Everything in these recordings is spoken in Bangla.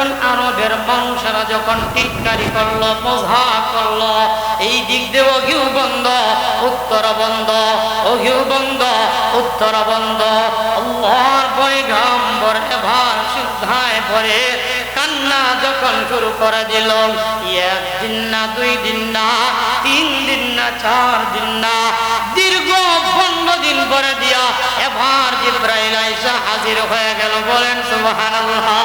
যখন আরবের মানুষেরা যখন টিটকারি করল মজা করল, এই দিক দিয়ে অঘিউ বন্ধ, উত্তর বন্ধ, অঘিউ বন্ধ, উত্তর বন্ধ। আল্লাহর পয়গাম্বর এবার সিদ্ধায় পরে কান্না যখন শুরু করে দিল, এক দিন না, দুই দিন না, তিন দিন না, চার দিন না, দীর্ঘ পনেরো দিন পরে দিয়া এবার জিব্রাইল আইসা হাজির হয়ে গেল। বলেন, সুবহানাল্লাহ।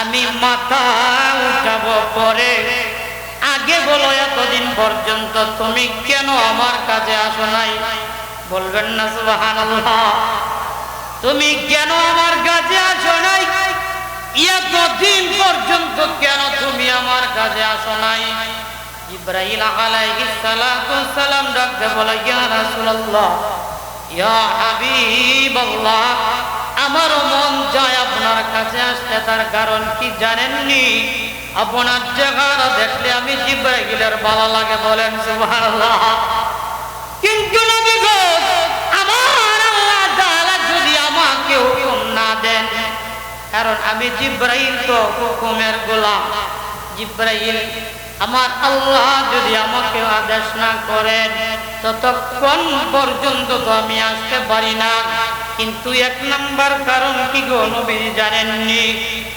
আমি মাথা উঠাবো পরে। আগে বলো, এতদিন পর্যন্ত তুমি কেন আমার কাছে আসো নাই? বলবেন না, সুবহানাল্লাহ। তুমি কেন আমার কাছে আসো নাই? এতদিন পর্যন্ত কেন তুমি আমার কাছে আসো নাই? ইব্রাহিম আলাইহিস সালাতু সালাম ডাকতে বলে, ইয়া রাসূলুল্লাহ, ইয়া হাবিবাল্লাহ আমার মন যায় আপনার কাছে আসতে, তার কারণ কি জানেননি? আপনার জায়গাটা দেখলে আমি জিব্রাইলের ভালো লাগে বলেন কিন্তু আমার আল্লাহ না কারণ আমি জিব্রাইল তো হুকুমের গোলাম। জিব্রাইল, আমার আল্লাহ যদি আমাকে আদেশ না করেন, ততক্ষণ পর্যন্ত তো আমি আসতে পারি না। কিন্তু এক নাম্বার কারণ কি গো নবী জানেননি?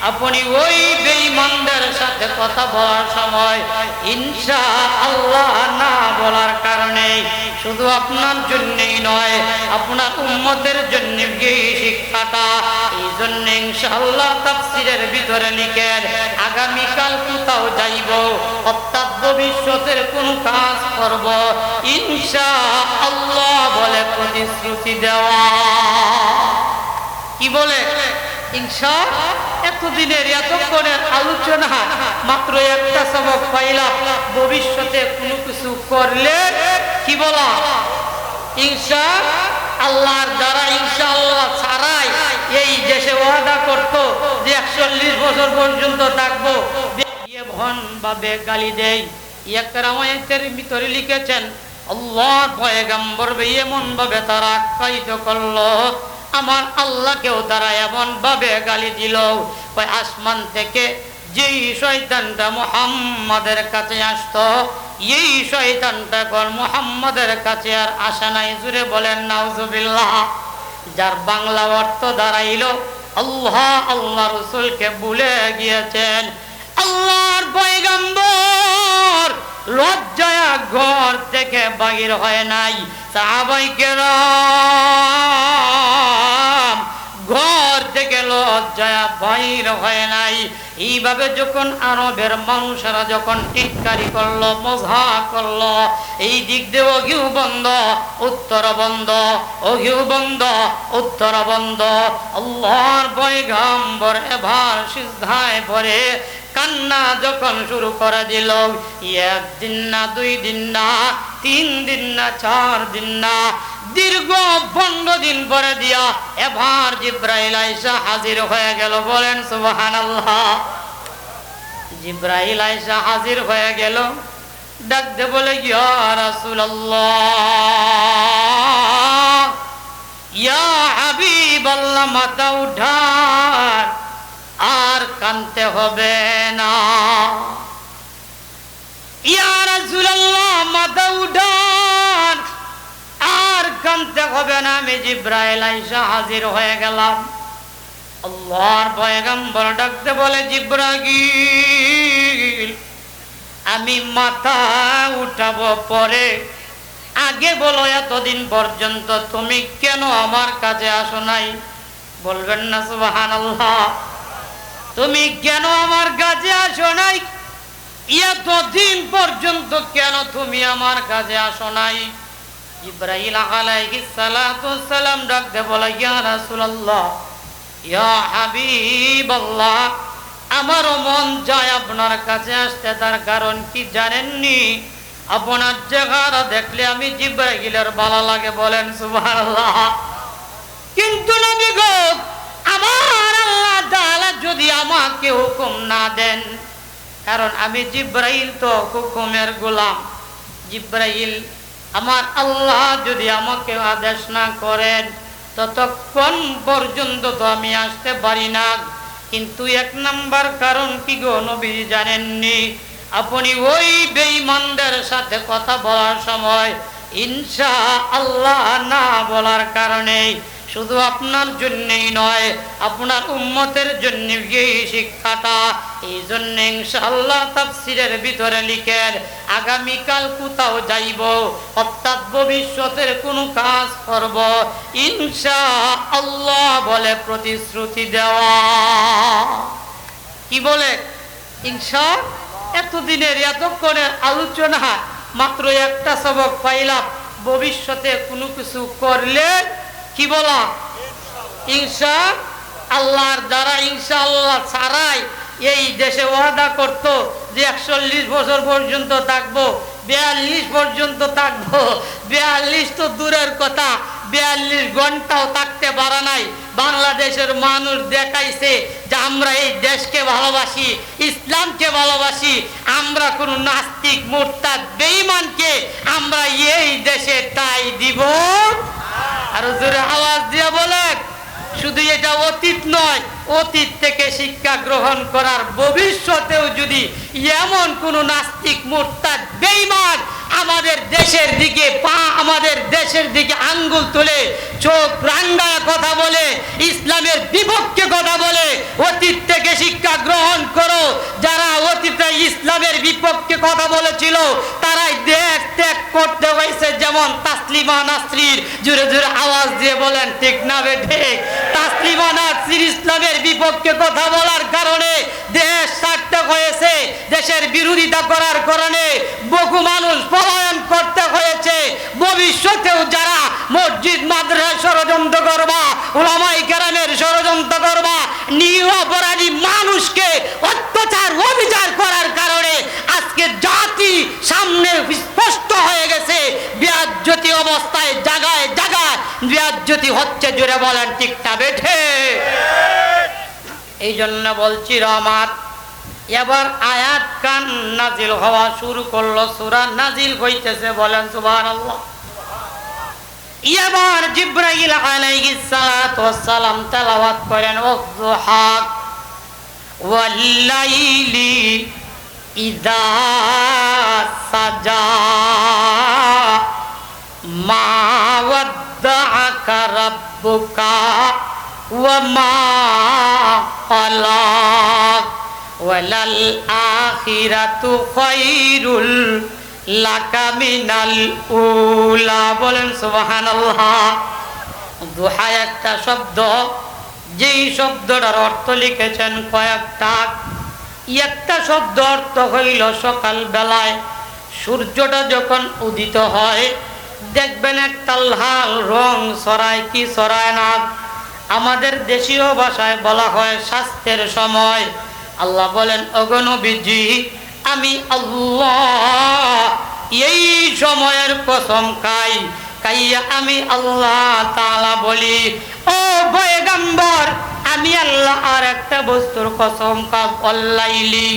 আপনি ওই বেঈমানদের সাথে কথা বলার সময় ইনশা আল্লাহ না বলার কারণে শুধু আপনার জন্যই নয়, আপনার উম্মতের জন্য শিক্ষাটা। এই জন্য ইনশাআল্লাহ তাফসিরের ভিতরে লিখেন, আগামীকাল কোথাও যাইব অর্থাৎ ভবিষ্যতের কোন কাজ করব। ইনশা আল্লাহ বলে প্রতিশ্রুতি দেওয়া। কি বলে? ইনশা, এতদিনের, এতক্ষণের আলোচনা, মাত্র একটা সবক পাইলাম। ভবিষ্যতে কোনো কিছু করলে কি বলা? ইনশা আল্লাহর দ্বারা ইনশা আল্লাহ ছাড়াই এই দেশে ওয়াদা করত যে একচল্লিশ বছর পর্যন্ত থাকব। ভিতরে লিখেছেন ভাবে তারা করল, আমার আল্লাহকেও তারা এমন ভাবে গালি দিল। ওই আসমান থেকে যেই শয়তানটা মুহাম্মাদের কাছে আসতো এই শয়তানটা মুহাম্মাদের কাছে আর আসা নাই। জুড়ে বলেন, নাউজুবিল্লাহ, যার বাংলা অর্থ দাঁড়াইল, আল্লাহ আল্লাহ রসুলকে ভুলে গিয়েছেন। আল্লাহর পয়গম্বর লজ্জায়া ঘর থেকে বাহির হয় নাই। সাহাবাইকে ঘর লজ্জায়া হয় নাই। এইভাবে যখন আরবের মানুষেরা যখন করল এই দিক দিয়ে অঘিউ বন্ধ, উত্তর বন্ধ, অঘিউ বন্ধ, উত্তর বন্ধ। এবার সিদ্ধায় পরে কান্না যখন শুরু করে দিল একদিন না, দুই দিন না, তিন দিন না, চার দিন না দীর্ঘ পনেরো দিন পরে দিয়া এবার জিব্রাইল আইসা হাজির হয়ে গেল। বলেন, সুবহানাল্লাহ। জিব্রাইল আইসা হাজির হয়ে গেল। ডাকতে বলে, ইয়া রাসূলুল্লাহ, ইয়া হাবিবাল্লাহ, মাথা উঠান, আর কানতে হবে না। ইয়া রাসূলুল্লাহ, মাথা উঠান। আমি জিব্রাইল আইসা হাজির হয়ে গেলাম। আল্লাহর পয়গম্বর ডাকতে বলে জিব্রাগিল আমি মাথা উঠাবো পরে। আগে বলো, এতদিন পর্যন্ত তুমি কেন আমার কাছে আসো নাই? বলবেন না, সুবহানাল্লাহ, তুমি কেন আমার কাছে আসো নাই? এতদিন পর্যন্ত কেন তুমি আমার কাছে আসো নাই? ইব্রাহিম আলাইহিস সালাতু সালাম ডাকতে বলে, ইয়া রাসূলুল্লাহ, ইয়া হাবিবাল্লাহ, আমারও মন যায় আপনার কাছে আসতে, তার কারণ কি জানেননি? আপনার জায়গাটা দেখলে আমি জিব্রাহিলের ভালো লাগে বলেন, সুবহানাল্লাহ। কিন্তু নবী গো, আমার আল্লাহ তাআলা যদি আমাকে হুকুম না দেন, কারণ আমি জিব্রাইল তো হুকুমের গোলাম। জিব্রাইল আমার আল্লাহ যদি আমাকে আদেশ না করেন, ততক্ষণ পর্যন্ত তো আমি আসতে পারি না। কিন্তু এক নাম্বার কারণ কি গো নবী জানেননি? আপনি ওই বেঈমানদের সাথে কথা বলার সময় ইনশা আল্লাহ না বলার কারণে শুধু আপনার জন্যই নয়, আপনার উম্মতের জন্য এই শিক্ষাটা এই জন্য ইনশাআল্লাহ তাফসিরের ভিতরে লিখেন, আগামীকাল কোথাও যাইব, অর্থাৎ ভবিষ্যতের কোনো কাজ করব। ইনশা আল্লাহ বলে প্রতিশ্রুতি দেওয়া। কি বলে? ইনশা, এতদিনের এতক্ষণের আলোচনা, মাত্র একটা সবক পাইলাম। ভবিষ্যতে কোনো কিছু করলে কি বলা? ইনশা, আল্লাহর দ্বারা ইনশা আল্লাহ ছাড়াই এই দেশে ওয়াদা করত যে একচল্লিশ বছর পর্যন্ত থাকব, বিয়াল্লিশ পর্যন্ত থাকব। বিয়াল্লিশ তো দূরের কথা, বিয়াল্লিশ ঘন্টাও থাকতে পারা নাই। বাংলাদেশের মানুষ দেখাইছে যে আমরা এই দেশকে ভালোবাসি, ইসলামকে ভালোবাসি, আমরা কোনো নাস্তিক, মোরতাদ, বেঈমানকে আমরা এই দেশে তাই দিব। আর জোরে আওয়াজ দিয়ে বলেন। শুধু এটা অতীত নয়, অতীত থেকে শিক্ষা গ্রহণ করার ভবিষ্যতেও যদি এমন কোন নাস্তিক মোর্তাদ, বেঈমান আমাদের দেশের দিকে, পা আমাদের দেশের দিকে আঙ্গুল তুলে, চোখ রাঙ্গা কথা বলে, ইসলামের বিপক্ষে কথা বলে, অতীত থেকে শিক্ষা গ্রহণ করো। যারা অতীতে ইসলামের বিপক্ষে কথা বলেছিল, তারাই দেশ ত্যাগ করতে হয়েছে যেমন তাসলিমা নাসরির। জোরে জোরে আওয়াজ দিয়ে বলেন, ঠিক না বেঠে তাসলিমা নাসরির ইসলামের বিপক্ষে কথা বলার কারণে হয়েছে দেশের বিরোধিতা করার কারণে বহু মানুষ পলায়ন করতে হয়েছে। ভবিষ্যতেও যারা মসজিদ মাদ্রাসা ষড়যন্ত্র করবা ওলামাই কেরামের ষড়যন্ত্র করবা নিরপরাধী মানুষকে অত্যাচার অবিচার করার কারণে আজকে জাতি সামনে স্পষ্ট হয়ে গেছে। ব্যাজ্যতি অবস্থায় জাগায় জাগায় ব্যাজ্যতি হচ্ছে জুড়ে বলেন ঠিকটা বেঠে? এই জন্য বলছি রহমাত এবার আয়াত কান নাজিল হওয়া শুরু করল, সুরা নাজিল হইতেছে বলেন সুবহানাল্লাহ। এবার জিব্রাইল আলাইহিস সালাতু ওয়াস সালাম তেলাওয়াত করেন ওয়াজহাক ওয়াল্লাইলি ইদা সাজা মা ওয়াদ্দাআকা রাব্বুকা ওয়া মা ওয়ালাল আখিরাতু খায়রুল লাকা মিনাল উলা। বলেন, সুবহানাল্লাহ। দোহা একটা শব্দ, যেই শব্দটার অর্থ লিখেছেন কয়েকটা। একটা শব্দ অর্থ হইল সকাল বেলায় সূর্যটা যখন উদিত হয়, দেখবেন একটা লাল রং সরায় কি সরায় না। আমাদের দেশীয় ভাষায় বলা হয় স্বাস্থ্যের সময়। আল্লাহ বলেন অগণবিজি আমি আল্লাহ, এই সময়ের কসম খাই কাইয়া আমি আল্লাহ তালা বলি, ও পয়গম্বর, আমি আল্লাহ আর একটা বস্তুর কসম খাব অল্লাইলি।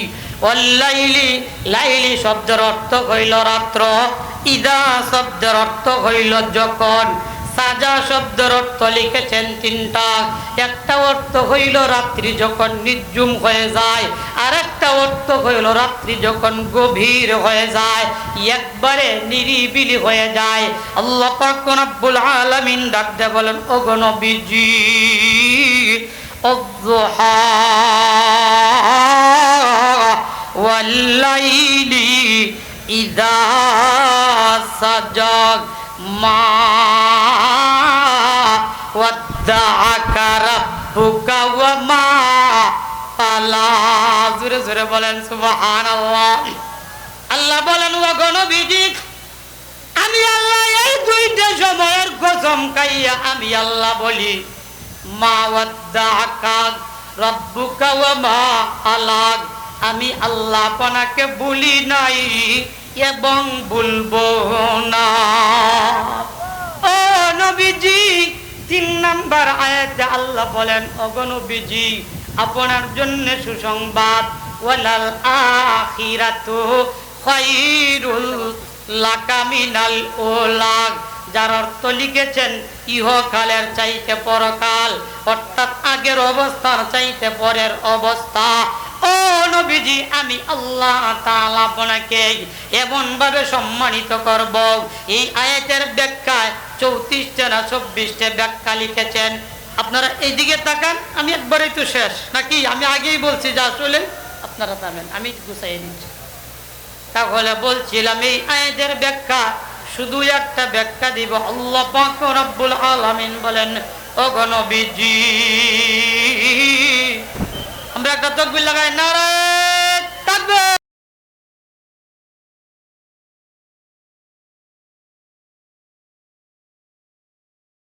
অল্লাইলি, লাইলি শব্দের অর্থ হইল রাত্র। ইদা শব্দের অর্থ হইল যখন সাজা শব্দের অর্থ লিখেছেন তিনটা। একটা অর্থ হইল রাত্রি যখন নির্জুম হয়ে যায়, আর একটা অর্থ হইল রাত্রি যখন গভীর হয়ে যায়, একবারে নিরিবিলি হয়ে যায়। আল্লাহ পাকুল আলমিন ডাকতে বলেন অগণ বিজি ওয়াল্লাইলি ইদা সাজা মা ওয়া মা আলা জোরে জোরে বলেন বলেন আমি আল্লাহ এই দুইটা সময়ের কসম আমি আল্লাহ বলি, মা ওয়া মা আলাক আমি আল্লাহ বলি নাই এবং ভুলবো না। ও নবীজি, তিন নাম্বার আয়াতে আল্লাহ বলেন অগনবীজি আপনার জন্য সুসংবাদ, ওয়ালাল আখিরাতু খায়রুল লাকা মিনাল উলাগ। যার অর্থ লিখেছেন, ইহকালের চাইতে পরকাল, অর্থাৎ আগের অবস্থার চাইতে পরের অবস্থা। নবীজি, আমি আল্লাহ তাআলা আপনাকে এমন ভাবে সম্মানিত করব। এই আয়াতের ব্যাখ্যায় চৌত্রিশটা না চব্বিশটা ব্যাখ্যা লিখেছেন। আপনারা এইদিকে তাকান, আমি একবারই তো শেষ। নাকি আমি আগেই বলছি যে আসলে আপনারা থামেন, আমি গুছাই দিচ্ছি তাহলে বলছিলাম, এই আয়াতের ব্যাখ্যা শুধু একটা ব্যাখ্যা দিব, আল্লাহ পাক রব্বুল আলামিন বলেন ও অগণবিজি আমরা একটা তকবির লাগাই, নারায় থাকবে